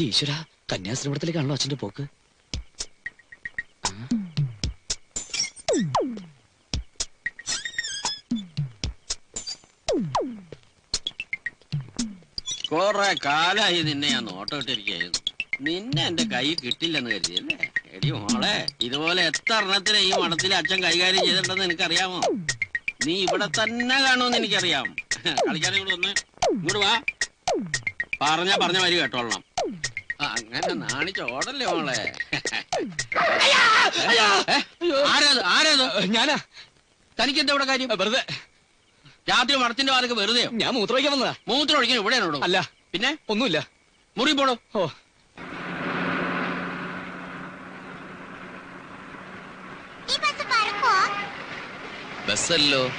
എന്റെ ഈശ്വര കന്യാശ്രമത്തിലേക്കാണല്ലോ അച്ഛന്റെ പോക്ക്. കൊറേ കാലായി നിന്നെ ഞാൻ നോട്ടം ഇട്ടിരിക്കുന്നു നിന്നെ എന്റെ കൈ കിട്ടില്ലെന്ന് കരുതിയല്ലേ? എടി മോളെ ഇതുപോലെ എത്ര എണ്ണത്തിനെ ഈ മണത്തിൽ അച്ഛൻ കൈകാര്യം ചെയ്തിട്ടുണ്ടെന്ന് എനിക്കറിയാമോ നീ ഇവിടെ തന്നെ കാണുമെന്ന് എനിക്കറിയാം. കളിക്കാനും കൂടെ ഒന്ന് ഇങ്ങോട്ട് വാ. പറഞ്ഞ പറഞ്ഞ വരി കേട്ടോളണം. അങ്ങനെ നാണിച്ചോടല്ലേ മോളെ? ഏ? ആരത്? ആരത്? ഞാനാ. തനിക്ക് എന്താ ഇവിടെ കാര്യം? വെറുതെ. രാത്രി മടത്തിന്റെ വാതൊക്കെ വെറുതെ ഞാൻ മൂത്രമൊഴിക്കാൻ വന്നതാ. മൂത്രം ഒഴിക്കാൻ ഇവിടെയാണോ അല്ല. പിന്നെ? ഒന്നുമില്ല. മുറി പോണോ? ഓ. ഈ ബസ് പറക്കോ? ബസ്സല്ലോ.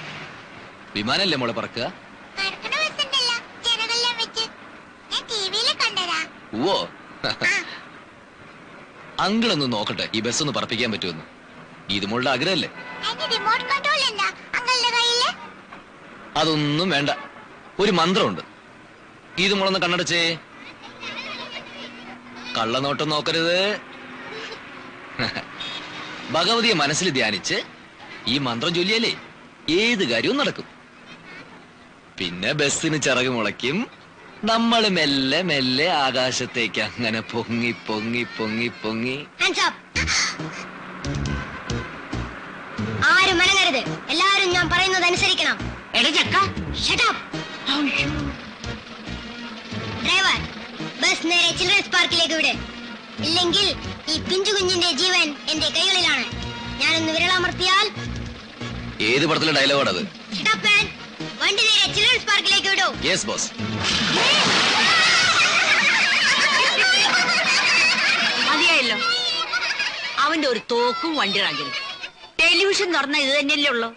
വിമാനല്ലേ മോളെ പറക്കുക? പറക്കണ അങ്കിളൊന്ന് നോക്കട്ടെ. ഈ ബസ് ഒന്ന് പറപ്പിക്കാൻ പറ്റുമെന്ന്. ഇത് മോളുടെ ആഗ്രഹമല്ലേ അതൊന്നും വേണ്ട. ഒരു മന്ത്രമുണ്ട്. ഇത് മോളൊന്ന് കണ്ണടച്ചേ. കള്ളനോട്ടം നോക്കരുത്. ഭഗവതിയെ മനസ്സിൽ ധ്യാനിച്ച് ഈ മന്ത്രം ചൊല്ലിയാലേ ഏത് കാര്യവും നടക്കും. പിന്നെ ബസ്സിന് ചിറക് മുളയ്ക്കും. നമ്മൾ മെല്ലെ മെല്ലെ ആകാശത്തേക്ക് അങ്ങനെ പൊങ്ങി പൊങ്ങി പൊങ്ങി പൊങ്ങി. ആരും മനങ്ങരുത് എല്ലാവരും ഞാൻ പറയുന്നത് അനുസരിക്കണം. ഡ്രൈവർ ബസ് നേരെ ചിൽഡ്രൻസ് പാർക്കിലേക്ക് വിടെ. ഇല്ലെങ്കിൽ ഈ പിഞ്ചു കുഞ്ഞിന്റെ ജീവൻ എന്റെ കൈകളിലാണ്. ഞാനൊന്ന് വിരളമർത്തിയാൽ ഏത് പടത്തിലെ ഡയലോഗാണത്. വണ്ടി നേരെ ചിൽഡ്രൻസ് പാർക്കിലേക്ക് വിടൂ. യെസ് ബോസ് മതിയായല്ലോ. അവന്റെ ഒരു തോക്കും വണ്ടി റാഞ്ചിലും ടെലിവിഷൻ തുറന്ന ഇത് തന്നെയല്ലേ ഉള്ളൂ.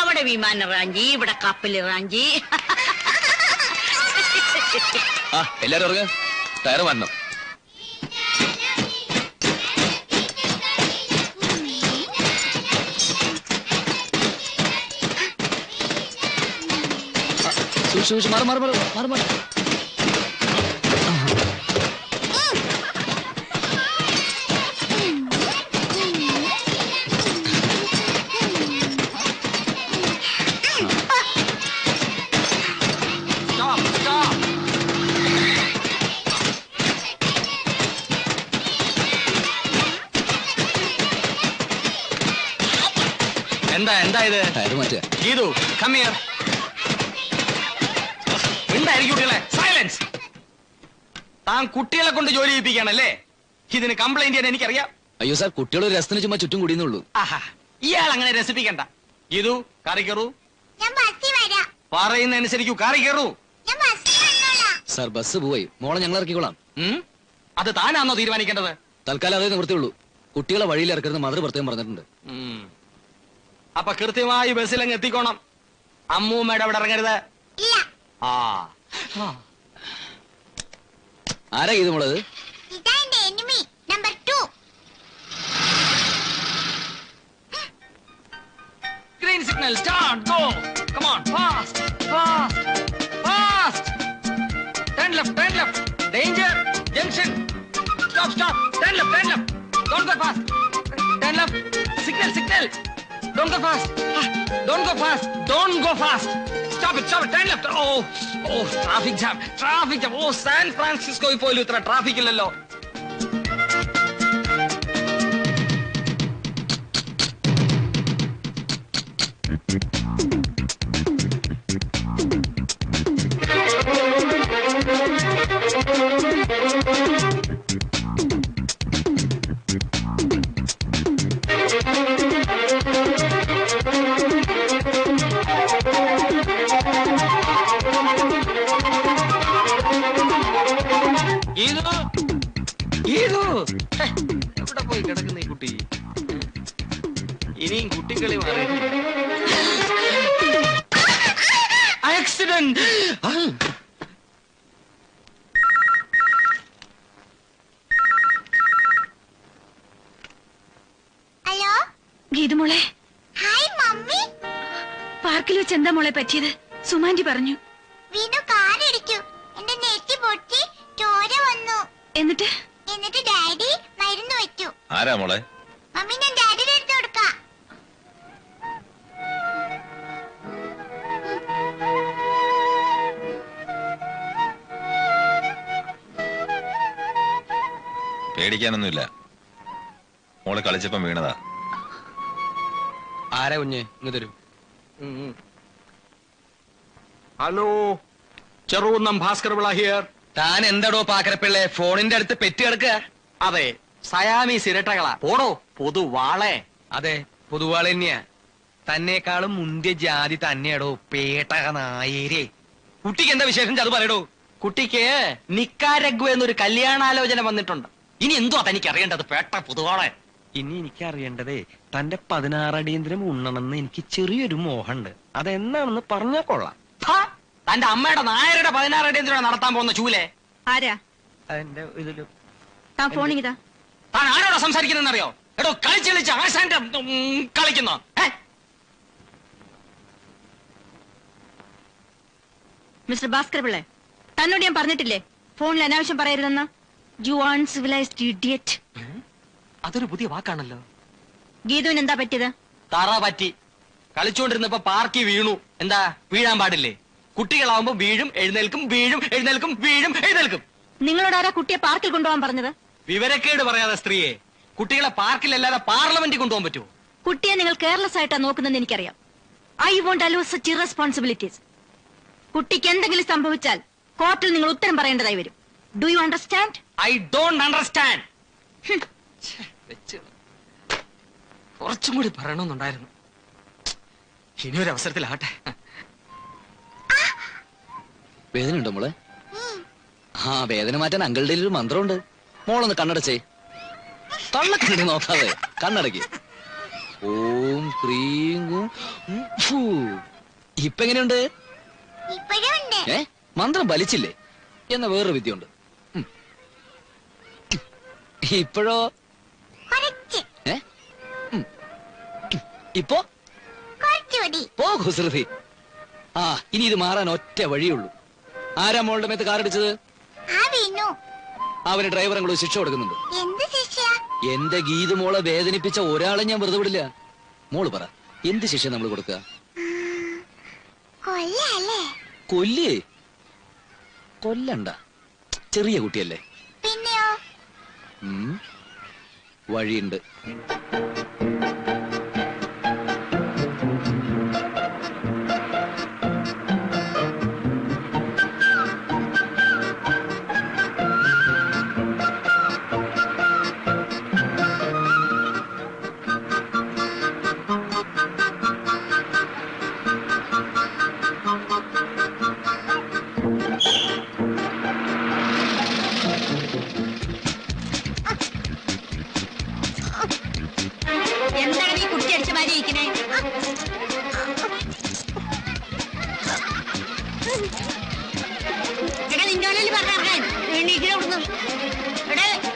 അവിടെ വിമാനം റാഞ്ചി ഇവിടെ കപ്പൽ റാഞ്ചി. എല്ലാരും ഇറങ്ങ ടയർ മാറ്റണം. സൂക്ഷിച്ച് സൂക്ഷിച്ച് മാറ് മാറ് മാറ് മാറ് മാറ്. എന്താ എന്താ ഇത്? ഗീതു കമ്മിയർ ഉണ്ടായിരിക്കും കുട്ടികളെ. സൈലൻസ് താൻ കുട്ടികളെ കൊണ്ട് ജോലി ചെയ്യിപ്പിക്കുകയാണല്ലേ? ഇതിന് കംപ്ലൈന്റ് ചെയ്യാൻ എനിക്കറിയാം. അയ്യോ സാർ കുട്ടികൾ ഒരു രസത്തിന് ചുമ്മാ ചുറ്റും കൂടിയെന്നുള്ളൂ. ആഹാ ഇയാൾ അങ്ങനെ രസിപ്പിക്കണ്ട. ഇതു കറിക്കറു കയറൂ. കറിക്കറു പറയുന്ന അനുസരിക്കൂ കാറി കയറൂ. സാർ ബസ് പോയി. മോളെ ഞങ്ങൾ ഇറക്കിക്കോളാം. അത് താനാണോ തീരുമാനിക്കേണ്ടത്? തൽക്കാലം അതേ നിവൃത്തിയുള്ളൂ. കുട്ടികളെ വഴിയിൽ ഇറക്കരുത് മധുര പ്രത്യേകം പറഞ്ഞിട്ടുണ്ട്. അപ്പൊ കൃത്യമായി ബസ്സിലങ്ങ് എത്തിക്കോണം. അമ്മൂമ്മയുടെ അവിടെ ഇറങ്ങരുത്. ഇല്ല. ആ. ആരാ ഇത് മോളത് ഇതാ എന്റെ enemy number two Green signal, start, go. Come on, fast, fast, fast. Turn left, turn left. Danger, junction. Stop, stop. Turn left, turn left. Don't go fast. Turn left. Signal, signal. Don't go fast. Ah, Don't go fast. Don't go fast. Stop it, stop it. Turn left. Oh, oh, traffic jam, traffic jam. Oh, San Francisco പോലും ഇത്ര traffic ഇല്ലല്ലോ ഗീതു ഗീതു എവിടെ പോയി കിടക്കുന്ന ഈ കുട്ടി? ഇനിയും കുട്ടിക്കളി മാറി ആക്സിഡന്റ് ഹലോ? ഗീതുമോളെ. Hi mummy. പാർക്കിൽ വെച്ച് എന്താ മോളെ പറ്റിയത്? സുമാൻജി പറഞ്ഞു. എന്നിട്ട് ഡാഡി മരുന്ന് വെച്ചു. ആരാ മോളെ? മമ്മി ഞാൻ ഡാഡിയുടെ അടുത്ത് കൊടുക്കാം. പേടിക്കാനൊന്നുമില്ല. മോളെ കളിച്ചപ്പം വീണതാ. ആരാ കുഞ്ഞ്? ഇങ്ങ് തരൂ. ഹലോ ചെറുകുന്നം ഭാസ്കർ വിള ഹിയർ താൻ എന്തടോ പാക്കരപ്പിള്ളെ ഫോണിന്റെ അടുത്ത് പെറ്റി കിടക്കുക. അതെ സയാമി സിരട്ടകളാ പോടോ പൊതുവാളെ. അതെ പൊതുവാളെ തന്നെയാ. തന്നെക്കാളും മുന്തിയ ജാതി തന്നെയാടോ പേട്ടക നായേരെ. കുട്ടിക്ക് എന്താ വിശേഷം? അത് പറയടോ. കുട്ടിക്ക് നിക്കാരഗ്വ എന്നൊരു കല്യാണാലോചന വന്നിട്ടുണ്ട്. ഇനി എന്തോ തനിക്ക് അറിയേണ്ടത് പേട്ട പൊതുവാളെ. ഇനി എനിക്ക് അറിയേണ്ടതേ തന്റെ പതിനാറടിയന്തരം ഉണ്ണണമെന്ന് എനിക്ക് ചെറിയൊരു മോഹമുണ്ട്. അതെന്നാണെന്ന് പറഞ്ഞാൽ കൊള്ളാം. തന്റെ അമ്മയുടെ നായരുടെ പതിനാറ് എന്തിനാ നടത്താൻ പോകുന്ന ചൂലെ? ആരാ? അതിന്റെ ഇതിൽ താൻ ഫോണിങ്ങിതാ? താൻ ആരോടാ സംസാരിക്കുന്നറിയോ എടോ കളിച്ച് കളിച്ച് ആശാന്റെ കളിക്കുന്നോ. മിസ്റ്റർ ഭാസ്കർ പിള്ളെ തന്നോട് ഞാൻ പറഞ്ഞിട്ടില്ലേ? ഫോണിൽ അനാവശ്യം പറയരുതെന്ന്? യു അൺസിവിലൈസ്ഡ് ഇഡിയറ്റ് അതൊരു പുതിയ വാക്കാണല്ലോ. ഗീതുവിന് എന്താ പറ്റിയത്? തറ പറ്റി. കളിച്ചോണ്ടിരുന്നപ്പോ പാർക്കി വീണു. എന്താ വീഴാൻ പാടില്ലേ? കുട്ടികളാവുമ്പോ വീഴും എഴുന്നേൽക്കും വീഴും എഴുന്നേൽക്കും വീഴും എഴുന്നേൽക്കും. നിങ്ങളോട് ആരാ കുട്ടിയെ പാർക്കിൽ കൊണ്ടുപോകാൻ പറഞ്ഞത്? വിവരക്കേട് പറയാതെ സ്ത്രീയെ കുട്ടികളെ പാർക്കിലല്ലാതെ പാർലമെന്റിൽ കൊണ്ടുപോകാൻ പറ്റുമോ? കുട്ടിയെ നിങ്ങൾ കെയർലെസ് ആയിട്ടാ നോക്കുന്നതെന്ന് എനിക്കറിയാം. I won't allow such irresponsibilities കുട്ടിക്ക് എന്തെങ്കിലും സംഭവിച്ചാൽ കോർട്ടിൽ നിങ്ങൾ ഉത്തരം പറയേണ്ടതായി വരും. Do you understand I don't understand കുറച്ചും കൂടി പറയണമെന്നുണ്ടായിരുന്നു. ഇനിയൊരു അവസരത്തിലാട്ടെ വേദന ഉണ്ടോ മോളെ ആ വേദന മാറ്റാൻ അങ്കളുടെ ഒരു മന്ത്രമുണ്ട്. മോളൊന്ന് കണ്ണടച്ചേ. കണ്ണക്കണ്ണി നോക്കാതെ കണ്ണടക്കി. ഓം ക്രീം ഗും, ഉം, ഇപ്പൊ എങ്ങനെയുണ്ട് ഏ? മന്ത്രം വലിച്ചില്ലേ? എന്ന വേറൊരു വിദ്യയുണ്ട്. ഉണ്ട് ഇപ്പോഴോ? ഏ. ഇപ്പോ? പോകൂ കുസൃതി ആ ഇനി ഇത് മാറാൻ ഒറ്റ വഴിയുള്ളൂ ആരാ മോളുടെ മേത്ത് കാറടിച്ചത്? അവന് ഡ്രൈവർ അങ്ങോട്ട് ശിക്ഷ കൊടുക്കുന്നുണ്ട്. എന്റെ ഗീത് മോളെ വേദനിപ്പിച്ച ഒരാളെ ഞാൻ വെറുതെ വിടില്ല. മോൾ പറ എന്ത് ശിക്ഷ നമ്മൾ കൊടുക്കുക കൊല്ലേ? കൊല്ലണ്ട. ചെറിയ കുട്ടിയല്ലേ. വഴിയുണ്ട്.